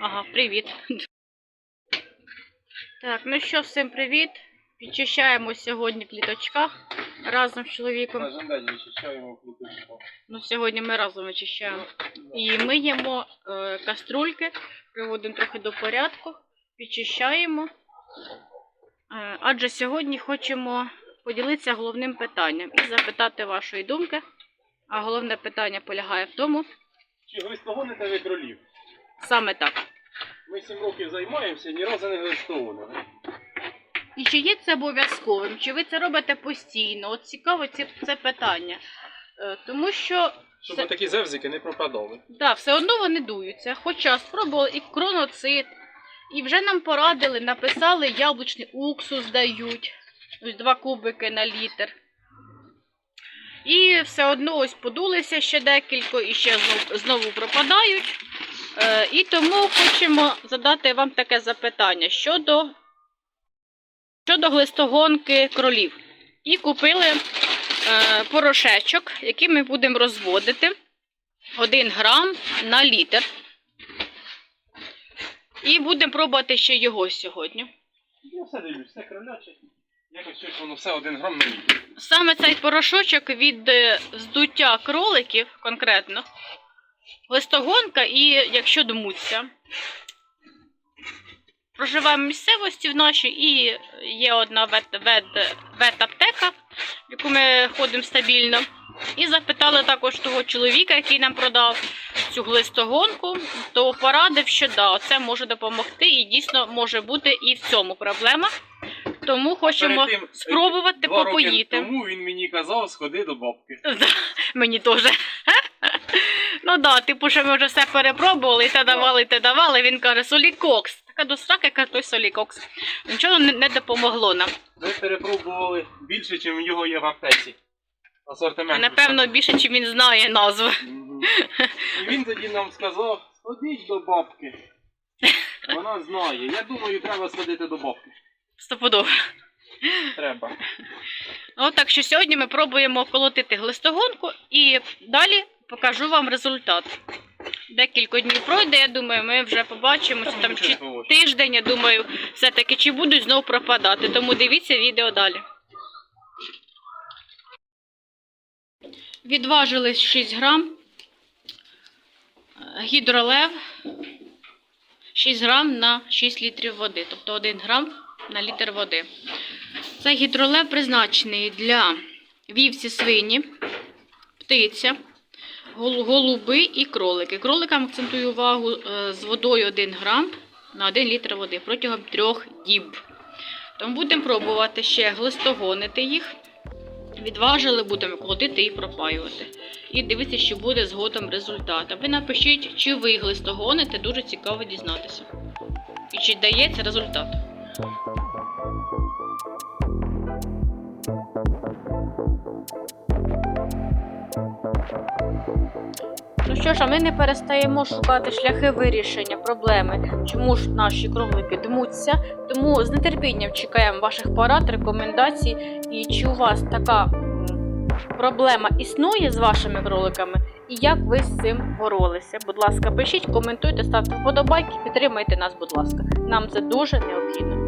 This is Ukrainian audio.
Ага, привіт. Так, ну що, всім привіт. Підчищаємо сьогодні в кліточках разом з чоловіком. Кожен день вичищаємо плиточку. Ну, сьогодні ми разом вичищаємо. І миємо е, каструльки, приводимо трохи до порядку, підчищаємо. Е, адже сьогодні хочемо поділитися головним питанням і запитати вашої думки. А головне питання полягає в тому, Чи ви глистогоните ви кролів? Саме так. Ми 7 років займаємося, ні разу не глистогонили. І чи є це обов'язковим? Чи ви це робите постійно? От цікаво це, це питання. Е, Тому що Щоб Це- такі зевзики не пропадали. да, все одно вони дуються. Хоча спробували і кроноцит, і вже нам порадили, написали яблучний уксус дають. Ось два кубики на літр. І все одно ось подулися ще декілька і ще знов, знову пропадають. Е, і тому хочемо задати вам таке запитання щодо, щодо глистогонки кролів. І купили е, порошечок, який ми будемо розводити 1 грам на літр. І будемо пробувати ще його сьогодні. Я все дивлюсь, все кроляче. Якось щось воно все один грам на літр. Саме цей порошочок від е, здуття кроликів конкретно. Листогонка і якщо дмуться. Проживаємо в місцевості в нашій і є одна вет, вет, ветаптека, в яку ми ходимо стабільно. І запитали також того чоловіка, який нам продав цю глистогонку, то порадив, що да, це може допомогти і дійсно може бути і в цьому проблема. Тому хочемо Перед тим, спробувати Два роки попоїти. тому він мені казав, сходи до бабки. Мені теж. Ну да, типу, що ми вже все перепробували, і те давали, і те давали. Він каже, солікокс. Така до каже, той солікокс. Нічого не, не допомогло нам. Ми перепробували більше, ніж в його є в аптеці. Асортимент. Напевно, більше, ніж він знає назви. Мгм. І він тоді нам сказав, сходіть до бабки. Вона знає. Я думаю, треба сходити до бабки. Стопудово. Треба. Ну, так що сьогодні ми пробуємо колотити глистогонку і далі покажу вам результат. Декілька днів пройде, я думаю, ми вже побачимося там чи тиждень, я думаю, все-таки чи будуть знову пропадати. Тому дивіться відео далі. Відважили 6 грам. Гідролев 6 грам на 6 літрів води, тобто 1 грам на літр води. Цей гідролев призначений для вівці свині, птиця, голуби і кролики. Кроликам акцентую увагу е, з водою 1 грам на 1 літр води протягом 3 діб. Тому будемо пробувати ще глистогонити їх. Відважили, будемо колотити і пропаювати. І дивитися, що буде згодом результат. А ви напишіть, чи ви глистогоните, дуже цікаво дізнатися. І чи дається результат. Ну що ж, а ми не перестаємо шукати шляхи вирішення проблеми, чому ж наші кролики дмуться. Тому з нетерпінням чекаємо ваших порад, рекомендацій. І чи у вас така проблема існує з вашими кроликами, і як ви з цим боролися? Будь ласка, пишіть, коментуйте, ставте вподобайки, підтримайте нас, будь ласка. Нам це дуже необхідно.